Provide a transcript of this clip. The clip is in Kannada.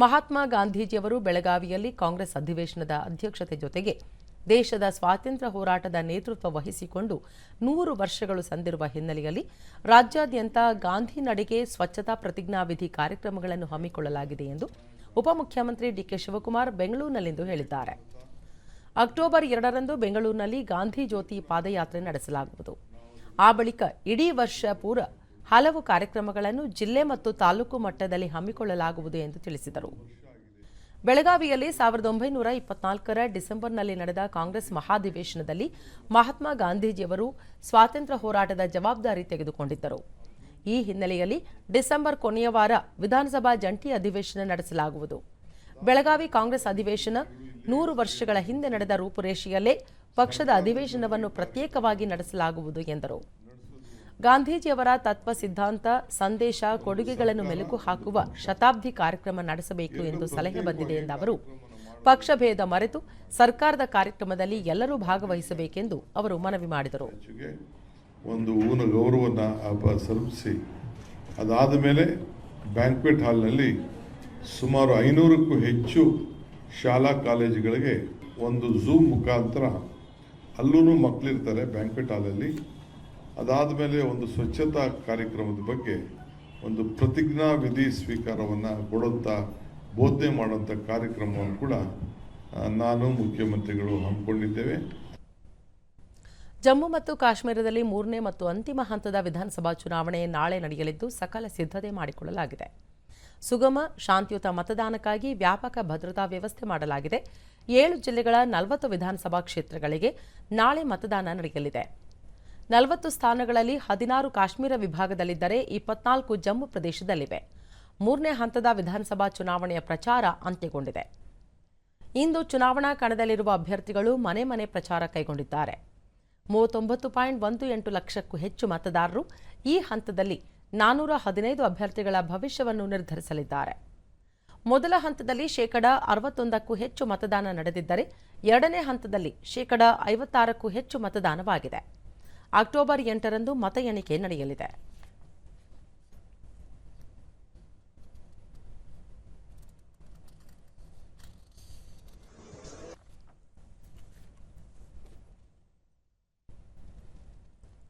ಮಹಾತ್ಮ ಗಾಂಧೀಜಿಯವರು ಬೆಳಗಾವಿಯಲ್ಲಿ ಕಾಂಗ್ರೆಸ್ ಅಧಿವೇಶನದ ಅಧ್ಯಕ್ಷತೆ ಜೊತೆಗೆ ದೇಶದ ಸ್ವಾತಂತ್ರ್ಯ ಹೋರಾಟದ ನೇತೃತ್ವ ವಹಿಸಿಕೊಂಡು ನೂರು ವರ್ಷಗಳು ಸಂದಿರುವ ಹಿನ್ನೆಲೆಯಲ್ಲಿ ರಾಜ್ಯಾದ್ಯಂತ ಗಾಂಧಿ ನಡೆಗೆ ಸ್ವಚ್ಛತಾ ಪ್ರತಿಜ್ಞಾವಿಧಿ ಕಾರ್ಯಕ್ರಮಗಳನ್ನು ಹಮ್ಮಿಕೊಳ್ಳಲಾಗಿದೆ ಎಂದು ಉಪಮುಖ್ಯಮಂತ್ರಿ ಡಿಕೆ ಶಿವಕುಮಾರ್ ಬೆಂಗಳೂರಿನಲ್ಲಿಂದು ಹೇಳಿದ್ದಾರೆ. ಅಕ್ಟೋಬರ್ ಎರಡರಂದು ಬೆಂಗಳೂರಿನಲ್ಲಿ ಗಾಂಧಿ ಜ್ಯೋತಿ ಪಾದಯಾತ್ರೆ ನಡೆಸಲಾಗುವುದು. ಆ ಬಳಿಕ ಇಡೀ ವರ್ಷ ಪೂರ ಹಲವು ಕಾರ್ಯಕ್ರಮಗಳನ್ನು ಜಿಲ್ಲೆ ಮತ್ತು ತಾಲೂಕು ಮಟ್ಟದಲ್ಲಿ ಹಮ್ಮಿಕೊಳ್ಳಲಾಗುವುದು ಎಂದು ತಿಳಿಸಿದರು. ಬೆಳಗಾವಿಯಲ್ಲಿ ಸಾವಿರದ ಒಂಬೈನೂರ ಇಪ್ಪತ್ನಾಲ್ಕರ ಡಿಸೆಂಬರ್ನಲ್ಲಿ ನಡೆದ ಕಾಂಗ್ರೆಸ್ ಮಹಾಧಿವೇಶನದಲ್ಲಿ ಮಹಾತ್ಮ ಗಾಂಧೀಜಿಯವರು ಸ್ವಾತಂತ್ರ್ಯ ಹೋರಾಟದ ಜವಾಬ್ದಾರಿ ತೆಗೆದುಕೊಂಡಿದ್ದರು. ಈ ಹಿನ್ನೆಲೆಯಲ್ಲಿ ಡಿಸೆಂಬರ್ ಕೊನೆಯ ವಾರ ವಿಧಾನಸಭಾ ಜಂಟಿ ಅಧಿವೇಶನ ನಡೆಸಲಾಗುವುದು. ಬೆಳಗಾವಿ ಕಾಂಗ್ರೆಸ್ ಅಧಿವೇಶನ ನೂರು ವರ್ಷಗಳ ಹಿಂದೆ ನಡೆದ ರೂಪುರೇಷೆಯಲ್ಲೇ ಪಕ್ಷದ ಅಧಿವೇಶನವನ್ನು ಪ್ರತ್ಯೇಕವಾಗಿ ನಡೆಸಲಾಗುವುದು ಎಂದರು. ಗಾಂಧೀಜಿಯವರ ತತ್ವ ಸಿದ್ಧಾಂತ ಸಂದೇಶ ಕೊಡುಗೆಗಳನ್ನು ಮೆಲುಕು ಹಾಕುವ ಶತಾಬ್ದಿ ಕಾರ್ಯಕ್ರಮ ನಡೆಸಬೇಕು ಎಂದು ಸಲಹೆ ಬಂದಿದೆ ಎಂದ ಅವರು ಪಕ್ಷಭೇದ ಮರೆತು ಸರ್ಕಾರದ ಕಾರ್ಯಕ್ರಮದಲ್ಲಿ ಎಲ್ಲರೂ ಭಾಗವಹಿಸಬೇಕೆಂದು ಅವರು ಮನವಿ ಮಾಡಿದರು. ಒಂದು ಊನ ಗೌರವವನ್ನು ಸಲ್ಲಿಸಿ ಅದಾದ ಮೇಲೆ ಬ್ಯಾಂಕ್ವೆಟ್ ಹಾಲ್ನಲ್ಲಿ ಸುಮಾರು ಐನೂರಕ್ಕೂ ಹೆಚ್ಚು ಶಾಲಾ ಕಾಲೇಜುಗಳಿಗೆ ಒಂದು ಝೂಮ್ ಮುಖಾಂತರ ಅಲ್ಲೂ ಮಕ್ಕಳಿರ್ತಾರೆ ಬ್ಯಾಂಕ್ವೆಟ್ ಹಾಲಲ್ಲಿ. ಅದಾದ ಮೇಲೆ ಒಂದು ಸ್ವಚ್ಛತಾ ಕಾರ್ಯಕ್ರಮದ ಬಗ್ಗೆ ಒಂದು ಪ್ರತಿಜ್ಞಾ ವಿಧಿ ಸ್ವೀಕಾರವನ್ನು ಕೊಡುವಂಥ ಬೋಧನೆ ಮಾಡುವಂಥ ಕಾರ್ಯಕ್ರಮವನ್ನು ಕೂಡ ನಾನು, ಮುಖ್ಯಮಂತ್ರಿಗಳು ಹಮ್ಮಿಕೊಂಡಿದ್ದೇವೆ. ಜಮ್ಮು ಮತ್ತು ಕಾಶ್ಮೀರದಲ್ಲಿ ಮೂರನೇ ಮತ್ತು ಅಂತಿಮ ಹಂತದ ವಿಧಾನಸಭಾ ಚುನಾವಣೆ ನಾಳೆ ನಡೆಯಲಿದ್ದು ಸಕಲ ಸಿದ್ಧತೆ ಮಾಡಿಕೊಳ್ಳಲಾಗಿದೆ. ಸುಗಮ, ಶಾಂತಿಯುತ ಮತದಾನಕ್ಕಾಗಿ ವ್ಯಾಪಕ ಭದ್ರತಾ ವ್ಯವಸ್ಥೆ ಮಾಡಲಾಗಿದೆ. ಏಳು ಜಿಲ್ಲೆಗಳ ನಲವತ್ತು ವಿಧಾನಸಭಾ ಕ್ಷೇತ್ರಗಳಿಗೆ ನಾಳೆ ಮತದಾನ ನಡೆಯಲಿದೆ. ನಲವತ್ತು ಸ್ಥಾನಗಳಲ್ಲಿ ಹದಿನಾರು ಕಾಶ್ಮೀರ ವಿಭಾಗದಲ್ಲಿದ್ದರೆ ಇಪ್ಪತ್ನಾಲ್ಕು ಜಮ್ಮು ಪ್ರದೇಶದಲ್ಲಿವೆ. ಮೂರನೇ ಹಂತದ ವಿಧಾನಸಭಾ ಚುನಾವಣೆಯ ಪ್ರಚಾರ ಅಂತ್ಯಗೊಂಡಿದೆ. ಇಂದು ಚುನಾವಣಾ ಕಣದಲ್ಲಿರುವ ಅಭ್ಯರ್ಥಿಗಳು ಮನೆ ಮನೆ ಪ್ರಚಾರ ಕೈಗೊಂಡಿದ್ದಾರೆ. ಮೂವತ್ತೊಂಬತ್ತು ಪಾಯಿಂಟ್ ಒಂದು ಎಂಟು ಲಕ್ಷಕ್ಕೂ ಹೆಚ್ಚು ಮತದಾರರು ಈ ಹಂತದಲ್ಲಿ ನಾನೂರ ಹದಿನೈದು ಅಭ್ಯರ್ಥಿಗಳ ಭವಿಷ್ಯವನ್ನು ನಿರ್ಧರಿಸಲಿದ್ದಾರೆ. ಮೊದಲ ಹಂತದಲ್ಲಿ ಶೇಕಡ ಅರವತ್ತೊಂದಕ್ಕೂ ಹೆಚ್ಚು ಮತದಾನ ನಡೆದಿದ್ದರೆ ಎರಡನೇ ಹಂತದಲ್ಲಿ ಶೇಕಡ ಐವತ್ತಾರಕ್ಕೂ ಹೆಚ್ಚು ಮತದಾನವಾಗಿದೆ. ಅಕ್ಟೋಬರ್ ಎಂಟರಂದು ಮತ ಎಣಿಕೆ ನಡೆಯಲಿದೆ.